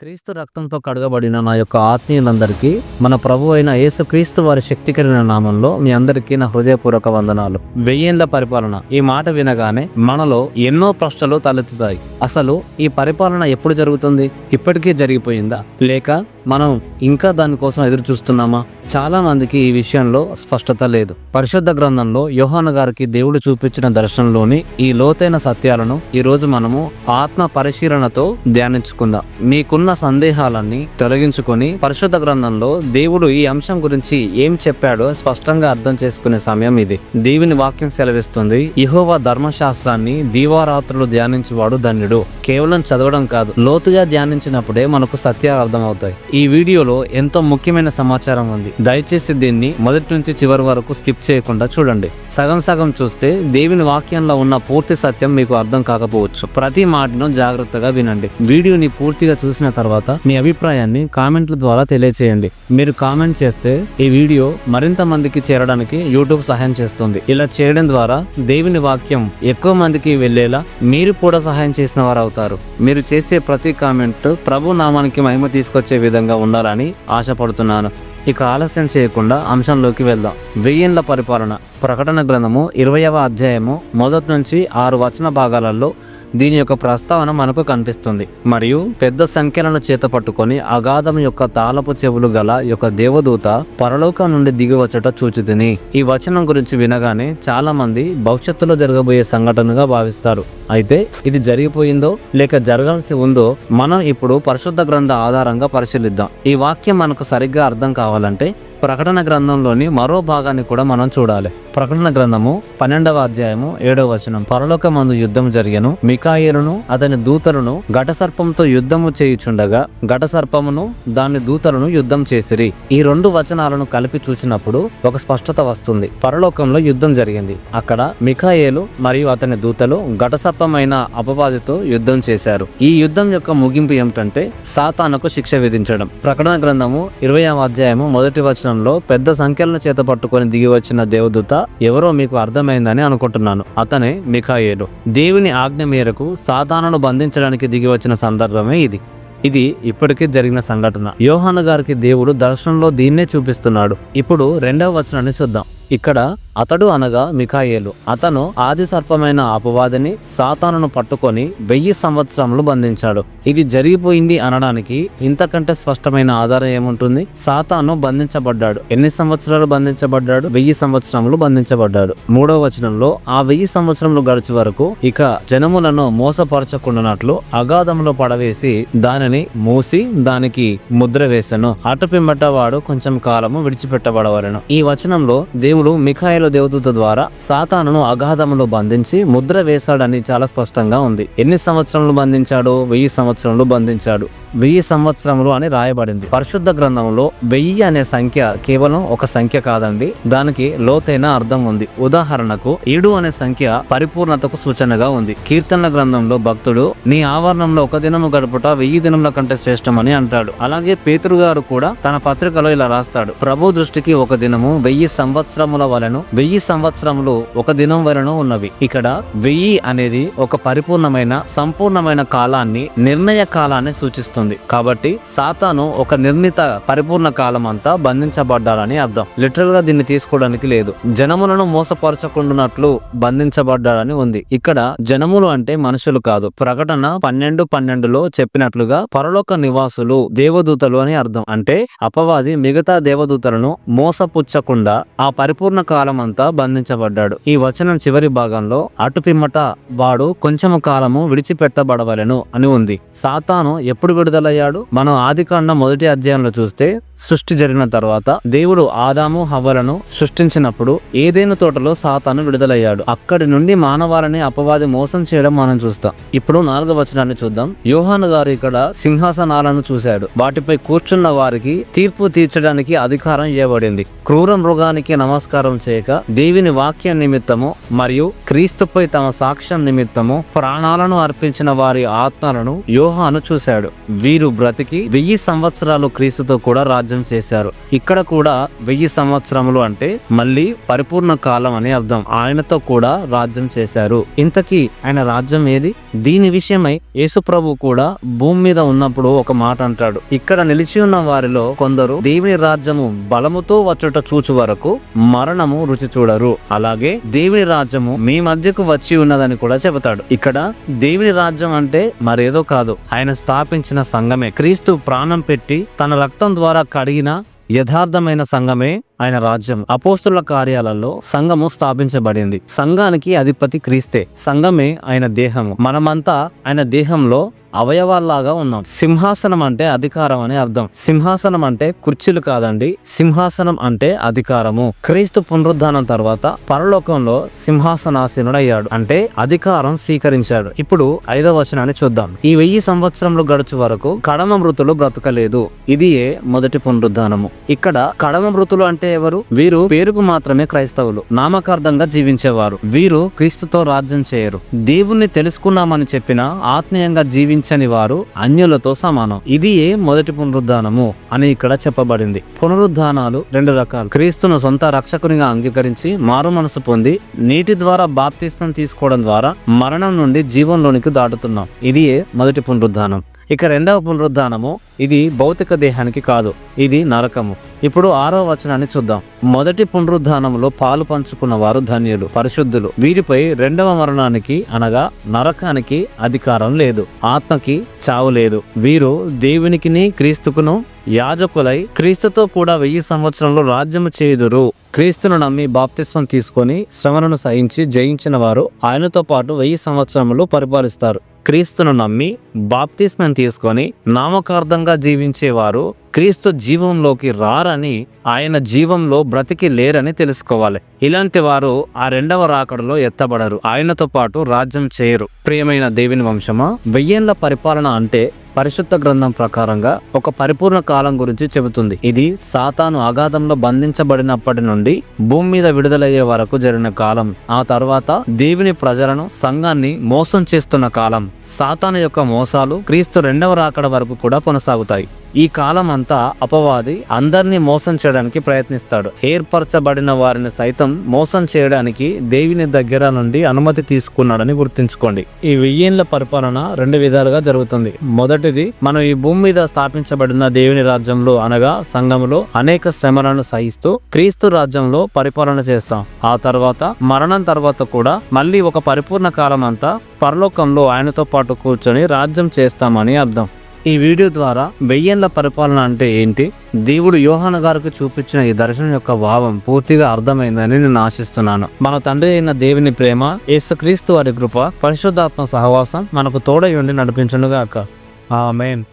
క్రీస్తు రక్తంతో కడగబడిన నా యొక్క ఆత్మీయులందరికీ మన ప్రభు అయిన యేసుక్రీస్తు వారి శక్తికరమైన నామంలో మీ అందరికీ నా హృదయపూర్వక వందనాలు. వెయ్యేండ్ల పరిపాలన ఈ మాట వినగానే మనలో ఎన్నో ప్రశ్నలు తలెత్తుతాయి. అసలు ఈ పరిపాలన ఎప్పుడు జరుగుతుంది? ఇప్పటికీ జరిగిపోయిందా? లేక మనం ఇంకా దానికోసం ఎదురు చూస్తున్నామా చాలా మందికి ఈ విషయంలో స్పష్టత లేదు. పరిశుద్ధ గ్రంథంలో యోహాన గారికి దేవుడు చూపించిన దర్శనంలోని ఈ లోతైన సత్యాలను ఈరోజు మనము ఆత్మ పరిశీలనతో ధ్యానించుకుందాం. మీకున్న సందేహాలన్నీ తొలగించుకొని పరిశుద్ధ గ్రంథంలో దేవుడు ఈ అంశం గురించి ఏం చెప్పాడో స్పష్టంగా అర్థం చేసుకునే సమయం ఇది. దేవుని వాక్యం సెలవిస్తుంది ఇహోవా ధర్మశాస్త్రాన్ని దీవారాత్రులు ధ్యానించేవాడు ధన్యుడు. కేవలం చదవడం కాదు లోతుగా ధ్యానించినప్పుడే మనకు సత్యాలు అర్థమవుతాయి. ఈ వీడియోలో ఎంతో ముఖ్యమైన సమాచారం ఉంది. దయచేసి దీన్ని మొదటి నుంచి చివరి వరకు స్కిప్ చేయకుండా చూడండి. సగం సగం చూస్తే దేవుని వాక్యంలో ఉన్న పూర్తి సత్యం మీకు అర్థం కాకపోవచ్చు. ప్రతి మాటను జాగ్రత్తగా వినండి. వీడియోని పూర్తిగా చూసిన తర్వాత మీ అభిప్రాయాన్ని కామెంట్ల ద్వారా తెలియచేయండి. మీరు కామెంట్ చేస్తే ఈ వీడియో మరింత మందికి చేరడానికి యూట్యూబ్ సహాయం చేస్తుంది. ఇలా చేయడం ద్వారా దేవుని వాక్యం ఎక్కువ మందికి వెళ్ళేలా మీరు కూడా సహాయం చేసిన వారు అవుతారు మీరు చేసే ప్రతి కామెంట్ ప్రభు నామానికి మహిమ తీసుకొచ్చే విధంగా ఉండాలని ఆశపడుతున్నాను. ఇక ఆలస్యం చేయకుండా అంశంలోకి వెళ్దాం. వెయ్యిన్ల పరిపాలన. ప్రకటన గ్రంథము ఇరవయవ అధ్యాయము మొదటి నుంచి ఆరు వచన భాగాలలో దీని యొక్క ప్రస్తావన మనకు కనిపిస్తుంది. మరియు పెద్ద సంఖ్యలను చేత పట్టుకొని అగాధం యొక్క తాళపు చెవులు గల యొక్క దేవదూత పరలోకం నుండి దిగివచ్చట చూచితిని. ఈ వచనం గురించి వినగానే చాలా మంది భవిష్యత్తులో జరగబోయే సంఘటనగా భావిస్తారు. అయితే ఇది జరిగిపోయిందో లేక జరగాల్సి ఉందో మనం ఇప్పుడు పరిశుద్ధ గ్రంథ ఆధారంగా పరిశీలిద్దాం. ఈ వాక్యం మనకు సరిగ్గా అర్థం కావాలంటే ప్రకటన గ్రంథంలోని మరో భాగాన్ని కూడా మనం చూడాలి. ప్రకటన గ్రంథము పన్నెండవ అధ్యాయము ఏడవ వచనం. పరలోకమందు యుద్ధం జరిగను. మికాయేలును అతని దూతలను ఘటసర్పంతో యుద్ధము చేయుచుండగా ఘటసర్పమును దాని దూతలను యుద్ధం చేసిరి. ఈ రెండు వచనాలను కలిపి చూసినప్పుడు ఒక స్పష్టత వస్తుంది. పరలోకంలో యుద్ధం జరిగింది. అక్కడ మికాయేలు మరియు అతని దూతలు ఘటసర్పమైన అపవాదితో యుద్ధం చేశారు. ఈ యుద్ధం యొక్క ముగింపు ఏమిటంటే సాతానకు శిక్ష విధించడం. ప్రకటన గ్రంథము ఇరవై అధ్యాయము మొదటి వచనంలో పెద్ద సంఖ్యలను చేత పట్టుకొని దిగి వచ్చిన దేవదూత ఎవరో మీకు అర్థమైందని అనుకుంటున్నాను. అతనే మిఖాయేలు. దేవుని ఆజ్ఞ మేరకు సాతానును బంధించడానికి దిగి వచ్చిన సందర్భమే ఇది. ఇది ఇప్పటికే జరిగిన సంఘటన. యోహాను గారికి దేవుడు దర్శనంలో దీన్నే చూపిస్తున్నాడు. ఇప్పుడు రెండవ వచనాన్ని చూద్దాం. ఇక్కడ అతడు అనగా మిఖాయేలు. అతను ఆది సర్పమైన అపవాదిని సాతానును పట్టుకొని వెయ్యి సంవత్సరములు బంధించాడు. ఇది జరిగిపోయింది అనడానికి ఇంతకంటే స్పష్టమైన ఆధారం ఏముంటుంది? సాతాను బంధించబడ్డాడు. ఎన్ని సంవత్సరాలు బంధించబడ్డాడు? వెయ్యి సంవత్సరములు బంధించబడ్డాడు. మూడవ వచనంలో ఆ వెయ్యి సంవత్సరములు గడిచే వరకు ఇక జనములను మోసపరచకుండానట్లు అగాధంలో పడవేసి దానిని మూసి దానికి ముద్ర వేసెను. అటుపిమ్మట వాడు కొంచెం కాలము విడిచిపెట్టబడవలను. ఈ వచనంలో దేవుడు మిఖాయిలు దేవదూత ద్వారా సాతానును అగాధములో బంధించి ముద్ర వేశాడని చాలా స్పష్టంగా ఉంది. ఎన్ని సంవత్సరములు బంధించాడు? వెయ్యి సంవత్సరములు బంధించాడు. వెయ్యి సంవత్సరములు అని రాయబడింది. పరిశుద్ధ గ్రంథంలో వెయ్యి అనే సంఖ్య కేవలం ఒక సంఖ్య కాదండి. దానికి లోతైన అర్థం ఉంది. ఉదాహరణకు ఏడు అనే సంఖ్య పరిపూర్ణతకు సూచనగా ఉంది. కీర్తనల గ్రంథంలో భక్తుడు నీ ఆవరణంలో ఒక దినము గడుపుట వెయ్యి దినముల కంటే శ్రేష్టమని అంటాడు. అలాగే పేతురు గారు కూడా తన పత్రికలో ఇలా రాస్తాడు. ప్రభు దృష్టికి ఒక దినము వెయ్యి సంవత్సరముల వలను వెయ్యి సంవత్సరములు ఒక దినం వలన ఉన్నవి. ఇక్కడ వెయ్యి అనేది ఒక పరిపూర్ణమైన సంపూర్ణమైన కాలాన్ని నిర్ణయ కాలాన్ని సూచిస్తుంది. కాబట్టి సాతాను ఒక నిర్ణీత పరిపూర్ణ కాలం అంతా బంధించబడ్డాడని అర్థం. లిటరల్గా దీన్ని తీసుకోవడానికి లేదు. జనములను మోసపరచకుండానట్లు బంధించబడ్డాడని ఉంది. ఇక్కడ జనములు అంటే మనుషులు కాదు. ప్రకటన పన్నెండు పన్నెండులో చెప్పినట్లుగా పరలోక నివాసులు దేవదూతలు అని అర్థం. అంటే అపవాది మిగతా దేవదూతలను మోసపుచ్చకుండా ఆ పరిపూర్ణ కాలం అంతా బంధించబడ్డాడు. ఈ వచనం చివరి భాగంలో అటుపిమ్మట వాడు కొంచెము కాలము విడిచిపెట్టబడవలెను అని ఉంది. సాతాను ఎప్పుడు విడుదలయ్యాడు? మనం ఆదికాండ మొదటి అధ్యాయంలో చూస్తే సృష్టి జరిగిన తర్వాత దేవుడు ఆదాము హవ్వలను సృష్టించినప్పుడు ఏదేను తోటలో సాతాను విడుదలయ్యాడు? అక్కడి నుండి మానవాలని అపవాది మోసం చేయడం మనం చూస్తాం. ఇప్పుడు నాలుగవ వచనాన్ని చూద్దాం. యోహాను గారు ఇక్కడ సింహాసనాలను చూశాడు. వాటిపై కూర్చున్న వారికి తీర్పు తీర్చడానికి అధికారం ఇవ్వబడింది. క్రూర మృగానికి నమస్కారం చేయక దేవుని వాక్యం నిమిత్తము మరియు క్రీస్తుపై తమ సాక్ష్యం నిమిత్తము ప్రాణాలను అర్పించిన వారి ఆత్మలను యోహాను చూశాడు. వీరు బ్రతికి వెయ్యి సంవత్సరాలు క్రీస్తుతో కూడా రాజ్యం చేశారు. ఇక్కడ కూడా వెయ్యి సంవత్సరములు అంటే మళ్ళీ పరిపూర్ణ కాలం అని అర్థం. ఆయనతో కూడా రాజ్యం చేశారు. ఇంతకీ ఆయన రాజ్యం ఏది? దీని విషయమై యేసుప్రభు కూడా భూమి మీద ఉన్నప్పుడు ఒక మాట అంటాడు. ఇక్కడ నిలిచి ఉన్న వారిలో కొందరు దేవుని రాజ్యము బలముతో వచ్చుట చూచు వరకు మరణము రుచి చూడరు. అలాగే దేవుని రాజ్యము మీ మధ్యకు వచ్చి ఉన్నదని కూడా చెబుతాడు. ఇక్కడ దేవుని రాజ్యం అంటే మరేదో కాదు. ఆయన స్థాపించిన సంఘమే. క్రీస్తు ప్రాణం పెట్టి తన రక్తం ద్వారా కడిగిన యథార్థమైన సంఘమే ఆయన రాజ్యం. అపోస్తుల కార్యాలలో సంఘము స్థాపించబడింది. సంఘానికి అధిపతి క్రీస్తే. సంఘమే ఆయన దేహము. మనమంతా ఆయన దేహంలో అవయవాల్లాగా ఉన్నాం. సింహాసనం అంటే అధికారం అని అర్థం. సింహాసనం అంటే కుర్చీలు కాదండి. సింహాసనం అంటే అధికారము. క్రీస్తు పునరుద్ధానం తర్వాత పరలోకంలో సింహాసనాసీనుడయ్యాడు. అంటే అధికారం స్వీకరించాడు. ఇప్పుడు ఐదవ వచనాన్ని చూద్దాం. ఈ వెయ్యి సంవత్సరంలో గడుచు వరకు కడమ మృతులు బ్రతకలేదు. ఇది మొదటి పునరుద్ధానము. ఇక్కడ కడమ మృతులు అంటే ఎవరు వీరు పేరుకు మాత్రమే క్రైస్తవులు. నామకార్థంగా జీవించేవారు. వీరు క్రీస్తుతో రాజ్యం చేయరు. దేవుణ్ణి తెలుసుకున్నామని చెప్పిన ఆత్మీయంగా జీవించని వారు అన్యులతో సమానం. ఇది మొదటి పునరుద్ధానము అని ఇక్కడ చెప్పబడింది. పునరుద్ధానాలు రెండు రకాలు. క్రీస్తును సొంత రక్షకునిగా అంగీకరించి మారు మనసు పొంది నీటి ద్వారా బాప్తిస్తం తీసుకోవడం ద్వారా మరణం నుండి జీవంలోనికి దాటుతున్నాం. ఇది మొదటి పునరుద్ధానం? ఇక రెండవ పునరుద్ధానము ఇది భౌతిక దేహానికి కాదు ఇది నరకము. ఇప్పుడు ఆరో వచనాన్ని చూద్దాం. మొదటి పునరుద్ధానంలో పాలు పంచుకున్న వారు ధన్యులు పరిశుద్ధులు. వీరిపై రెండవ మరణానికి అనగా నరకానికి అధికారం లేదు ఆత్మకి చావు లేదు. వీరు దేవునికిని క్రీస్తుకును యాజకులై క్రీస్తుతో కూడా వెయ్యి సంవత్సరంలో రాజ్యము చేయుదురు. క్రీస్తును నమ్మి బాప్తిస్వం తీసుకొని శ్రమలను సహించి జయించిన వారు ఆయనతో పాటు వెయ్యి సంవత్సరములు పరిపాలిస్తారు. క్రీస్తును నమ్మి బాప్తిస్మం తీసుకొని నామకార్థంగా జీవించేవారు క్రీస్తు జీవంలోకి రారని ఆయన జీవంలో బ్రతికి లేరని తెలుసుకోవాలి. ఇలాంటి వారు ఆ రెండవ రాకడలో ఎత్తబడరు. ఆయనతో పాటు రాజ్యం చేయరు. ప్రియమైన దేవుని వంశమా వెయ్యేళ్ళ పరిపాలన అంటే పరిశుద్ధ గ్రంథం ప్రకారంగా ఒక పరిపూర్ణ కాలం గురించి చెబుతుంది. ఇది సాతాను అగాధంలో బంధించబడినప్పటి నుండి భూమి మీద విడుదలయ్యే వరకు జరిగిన కాలం. ఆ తర్వాత దేవుని ప్రజలను సంఘాన్ని మోసం చేస్తున్న కాలం. సాతాను యొక్క మోసాలు క్రీస్తు రెండవ రాకడ వరకు కూడా కొనసాగుతాయి. ఈ కాలం అంతా అపవాది అందరినీ మోసం చేయడానికి ప్రయత్నిస్తాడు. ఏర్పరచబడిన వారిని సైతం మోసం చేయడానికి దేవుని దగ్గర నుండి అనుమతి తీసుకున్నాడని గుర్తుంచుకోండి. ఈ వెయ్యేళ్ళ పరిపాలన రెండు విధాలుగా జరుగుతుంది. మొదటిది మనం ఈ భూమి మీద స్థాపించబడిన దేవుని రాజ్యంలో అనగా సంఘంలో అనేక శ్రమలను సహిస్తూ క్రీస్తు రాజ్యంలో పరిపాలన చేస్తాం. ఆ తర్వాత మరణం తర్వాత కూడా మళ్ళీ ఒక పరిపూర్ణ కాలం అంతా పరలోకంలో ఆయనతో పాటు కూర్చొని రాజ్యం చేస్తామని అర్థం. ఈ వీడియో ద్వారా వెయ్యేళ్ళ పరిపాలన అంటే ఏంటి? దేవుడు యోహాన గారికి చూపించిన ఈ దర్శనం యొక్క భావం పూర్తిగా అర్థమైందని నేను ఆశిస్తున్నాను. మన తండ్రి అయిన దేవుని ప్రేమ యేసుక్రీస్తు వారి కృప పరిశుద్ధాత్మ సహవాసం మనకు తోడై ఉండి నడిపించునుగాక. ఆమెన్.